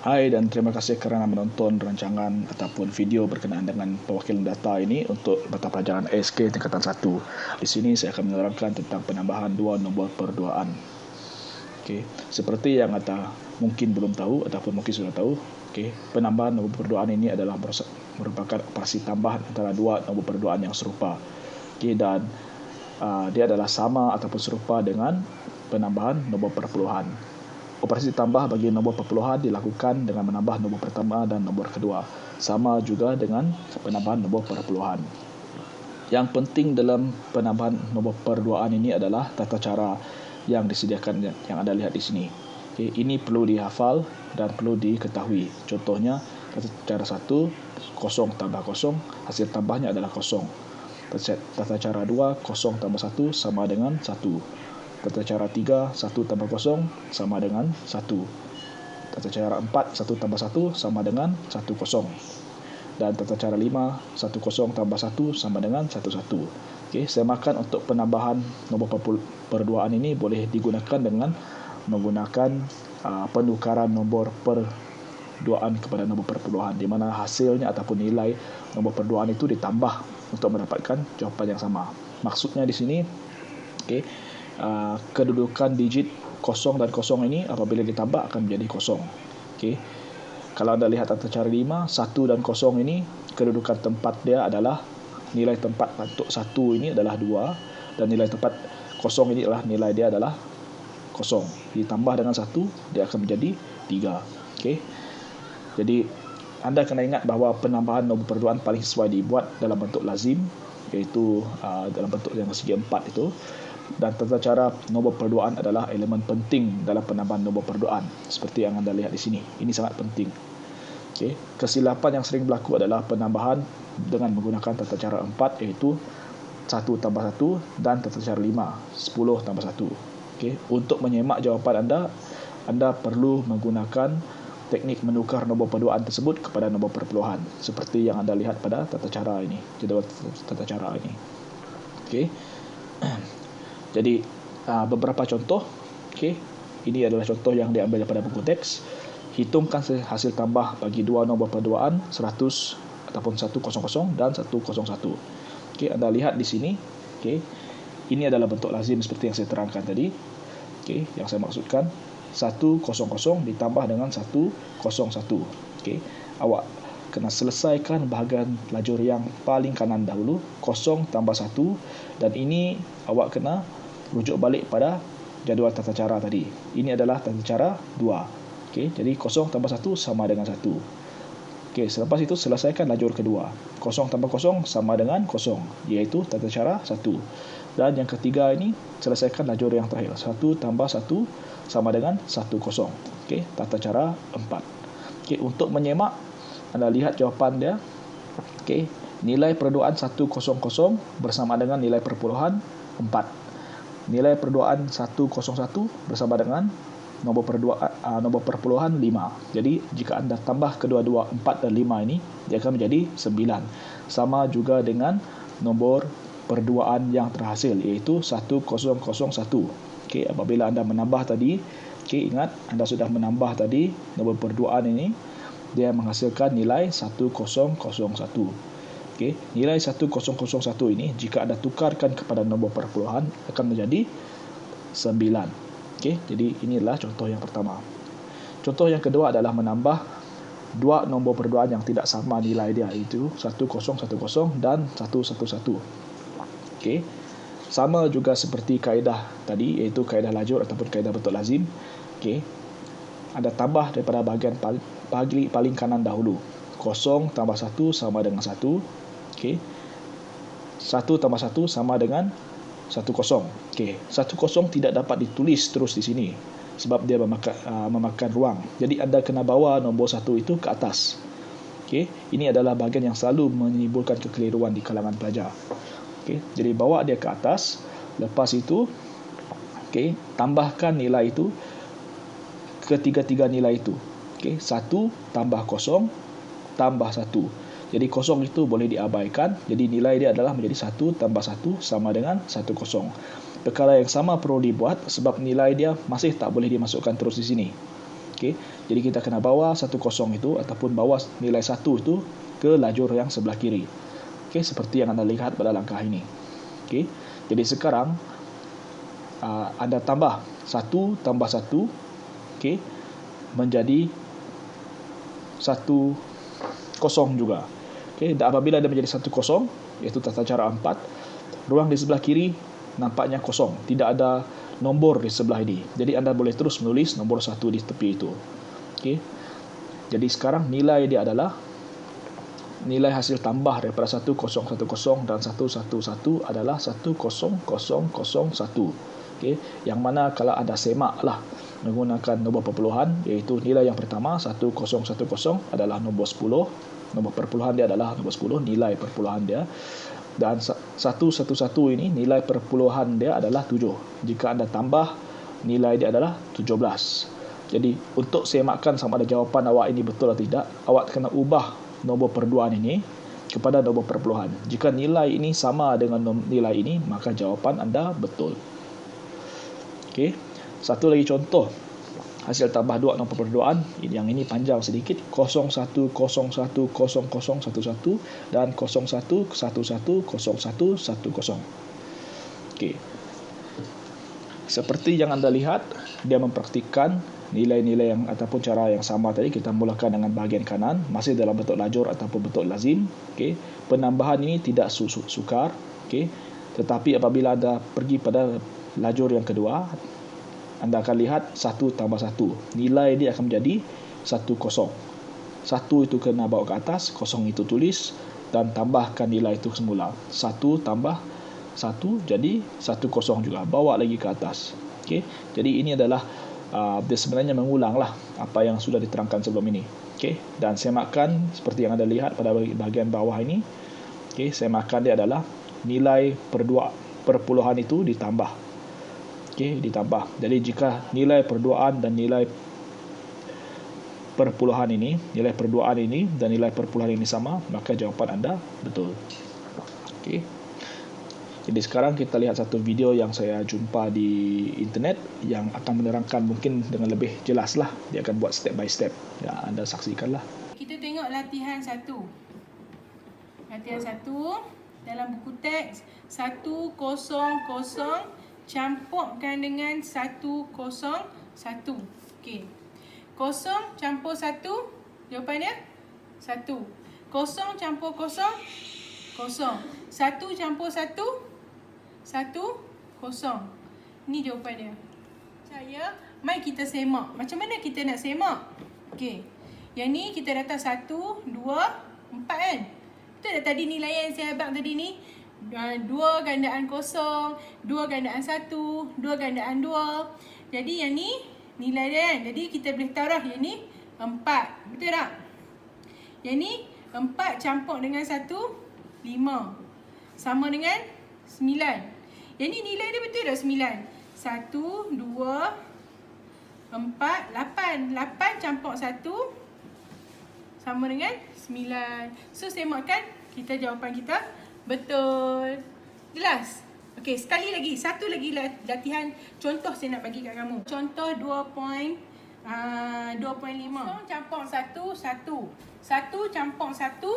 Hai dan terima kasih kerana menonton rancangan ataupun video berkenaan dengan pewakilan data ini untuk mata pelajaran ASK tingkatan 1. Di sini saya akan menerangkan tentang penambahan dua nombor perduaan. Okey, seperti yang anda mungkin belum tahu ataupun mungkin sudah tahu, okey, penambahan nombor perduaan ini adalah merupakan operasi tambahan antara dua nombor perduaan yang serupa. Okey dan uh, dia adalah sama ataupun serupa dengan penambahan nombor perpuluhan. Operasi tambah bagi nombor perpuluhan dilakukan dengan menambah nombor pertama dan nombor kedua. Sama juga dengan penambahan nombor perpuluhan. Yang penting dalam penambahan nombor perduaan ini adalah tata cara yang disediakan yang anda lihat di sini. Okay, ini perlu dihafal dan perlu diketahui. Contohnya, tata cara satu, kosong tambah kosong, hasil tambahnya adalah kosong. Tata cara dua, kosong tambah satu sama dengan satu. Tata cara 3, 1 tambah 0 sama dengan 1. Tata cara 4, 1 tambah 1 sama dengan 1 0. Dan tata cara 5, 1 0 tambah 1 sama dengan 1 1. Okey, saya makan untuk penambahan nombor perduaan ini boleh digunakan dengan menggunakan uh, penukaran nombor perduaan kepada nombor perpuluhan di mana hasilnya ataupun nilai nombor perduaan itu ditambah untuk mendapatkan jawapan yang sama. Maksudnya di sini okey Ah, kedudukan digit kosong dan kosong ini apabila ditambah akan menjadi kosong. Okey. Kalau anda lihat tata cara lima, satu dan kosong ini kedudukan tempat dia adalah nilai tempat untuk satu ini adalah dua dan nilai tempat kosong ini adalah nilai dia adalah kosong. Ditambah dengan satu dia akan menjadi tiga. Okey. Jadi anda kena ingat bahawa penambahan nombor perduaan paling sesuai dibuat dalam bentuk lazim iaitu uh, dalam bentuk yang segi empat itu dan tata cara nombor perduaan adalah elemen penting dalam penambahan nombor perduaan. Seperti yang anda lihat di sini. Ini sangat penting. Okay. kesilapan yang sering berlaku adalah penambahan dengan menggunakan tata cara 4 iaitu 1 tambah 1 dan tata cara 5 10 tambah 1 okay. untuk menyemak jawapan anda anda perlu menggunakan teknik menukar nombor perduaan tersebut kepada nombor perpuluhan. Seperti yang anda lihat pada tata cara ini. Jadual tata cara ini. Okey Jadi uh, beberapa contoh, okay, ini adalah contoh yang diambil daripada buku teks. Hitungkan hasil tambah bagi dua nombor perduaan 100 ataupun 100 dan 101. Okay, anda lihat di sini. Okay, ini adalah bentuk lazim seperti yang saya terangkan tadi. Okay, yang saya maksudkan 100 ditambah dengan 101. Okay, awak kena selesaikan bahagian lajur yang paling kanan dahulu kosong tambah satu dan ini awak kena rujuk balik pada jadual tata cara tadi. Ini adalah tata cara 2. Okey, jadi kosong tambah 1 sama dengan 1. Okey, selepas itu selesaikan lajur kedua. Kosong tambah kosong sama dengan kosong, iaitu tata cara 1. Dan yang ketiga ini selesaikan lajur yang terakhir. 1 tambah 1 sama dengan 1 kosong. Okey, tata cara 4. Okey, untuk menyemak anda lihat jawapan dia. Okey, nilai perduaan 100 bersama dengan nilai perpuluhan 4 nilai perduaan 101 bersama dengan nombor perduaan uh, nombor perpuluhan 5. Jadi jika anda tambah kedua-dua 4 dan 5 ini dia akan menjadi 9. Sama juga dengan nombor perduaan yang terhasil iaitu 1001. Okey apabila anda menambah tadi okey ingat anda sudah menambah tadi nombor perduaan ini dia menghasilkan nilai 1001. Okey, nilai 1001 ini jika anda tukarkan kepada nombor perpuluhan akan menjadi 9. Okey, jadi inilah contoh yang pertama. Contoh yang kedua adalah menambah dua nombor perpuluhan yang tidak sama nilai dia itu 1010 dan 111. Okey. Sama juga seperti kaedah tadi iaitu kaedah lajur ataupun kaedah bentuk lazim. Okey. Anda tambah daripada bahagian paling, paling kanan dahulu. 0 tambah 1 sama dengan 1 Okey. 1 tambah 1 sama dengan 1 kosong. Okey. 1 kosong tidak dapat ditulis terus di sini sebab dia memakan, uh, memakan ruang. Jadi anda kena bawa nombor 1 itu ke atas. Okey. Ini adalah bahagian yang selalu menimbulkan kekeliruan di kalangan pelajar. Okey. Jadi bawa dia ke atas. Lepas itu okey, tambahkan nilai itu ketiga-tiga nilai itu. Okey. 1 tambah kosong tambah 1. Jadi kosong itu boleh diabaikan. Jadi nilai dia adalah menjadi 1 tambah 1 sama dengan 1 kosong. Perkara yang sama perlu dibuat sebab nilai dia masih tak boleh dimasukkan terus di sini. Okey. Jadi kita kena bawa 10 itu ataupun bawa nilai 1 itu ke lajur yang sebelah kiri. Okey, seperti yang anda lihat pada langkah ini. Okey. Jadi sekarang uh, anda tambah 1 tambah 1 okey menjadi 1 kosong juga. Okey, dan apabila dia menjadi 1 kosong iaitu tata cara 4, ruang di sebelah kiri nampaknya kosong, tidak ada nombor di sebelah ini. Jadi anda boleh terus menulis nombor satu di tepi itu. Okey. Jadi sekarang nilai dia adalah nilai hasil tambah daripada 1010 dan 111 adalah 10001. Okey, yang mana kalau anda semaklah menggunakan nombor perpuluhan iaitu nilai yang pertama 1010 adalah nombor 10, nombor perpuluhan dia adalah nombor 10, nilai perpuluhan dia dan 111 ini nilai perpuluhan dia adalah 7. Jika anda tambah nilai dia adalah 17. Jadi untuk semakkan sama ada jawapan awak ini betul atau tidak, awak kena ubah nombor perduaan ini kepada nombor perpuluhan. Jika nilai ini sama dengan nilai ini, maka jawapan anda betul. Okey. Satu lagi contoh hasil tambah dua nombor perduaan yang ini panjang sedikit 01010011 dan 01110110 okey. Seperti yang anda lihat dia mempraktikkan nilai-nilai yang ataupun cara yang sama tadi kita mulakan dengan bahagian kanan masih dalam bentuk lajur ataupun bentuk lazim. Okey. Penambahan ini tidak sukar. Okey. Tetapi apabila anda pergi pada lajur yang kedua anda akan lihat 1 tambah 1. Nilai dia akan menjadi 1 kosong. 1 itu kena bawa ke atas, kosong itu tulis dan tambahkan nilai itu semula. 1 tambah 1 jadi 1 kosong juga. Bawa lagi ke atas. Okay? Jadi ini adalah uh, dia sebenarnya mengulanglah apa yang sudah diterangkan sebelum ini. Okay? Dan semakan seperti yang anda lihat pada bahagian bawah ini. Okay? Semakan dia adalah nilai perdua perpuluhan itu ditambah okey ditambah. Jadi jika nilai perduaan dan nilai perpuluhan ini, nilai perduaan ini dan nilai perpuluhan ini sama, maka jawapan anda betul. Okey. Jadi sekarang kita lihat satu video yang saya jumpa di internet yang akan menerangkan mungkin dengan lebih jelas lah. Dia akan buat step by step. Ya, anda saksikanlah. Kita tengok latihan satu. Latihan satu dalam buku teks satu kosong kosong campurkan dengan satu kosong satu. Okey. Kosong campur satu. Jawapan dia? Satu. Kosong campur kosong. Kosong. Satu campur satu. Satu. Kosong. Ini jawapan dia. Saya, mai kita semak. Macam mana kita nak semak? Okey. Yang ni kita datang satu, dua, empat kan? Betul tak tadi nilai yang saya abang tadi ni? Dua gandaan kosong, dua gandaan satu, dua gandaan dua. Jadi yang ni nilai dia kan. Jadi kita boleh tahu dah yang ni empat. Betul tak? Yang ni empat campur dengan satu, lima. Sama dengan sembilan. Yang ni nilai dia betul tak sembilan? Satu, dua, empat, lapan. Lapan campur satu, sama dengan sembilan. So semakkan kita jawapan kita Betul. Jelas? Okey, sekali lagi. Satu lagi latihan contoh saya nak bagi kat kamu. Contoh 2 point uh, 2.5. Kosong campur satu, satu. Satu campur satu,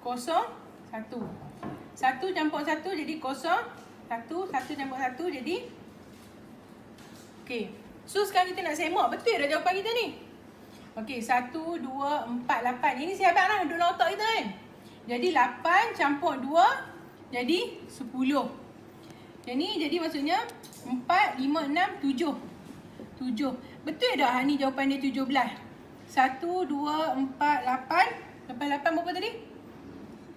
kosong, satu. Satu campur satu jadi kosong, satu. Satu campur satu jadi... Okey. So, sekarang kita nak semak. Betul dah jawapan kita ni? Okey, satu, dua, empat, lapan. Ini siapa lah duduk otak kita kan? Jadi 8 campur 2 jadi 10. Jadi jadi maksudnya 4 5 6 7. 7. Betul tak ha ni jawapan dia 17? 1 2 4 8 Lepas 8 berapa tadi?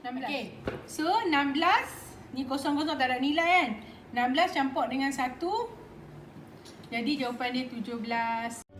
16. Okey. So 16 ni kosong-kosong tak ada nilai kan? 16 campur dengan 1 jadi jawapan dia 17.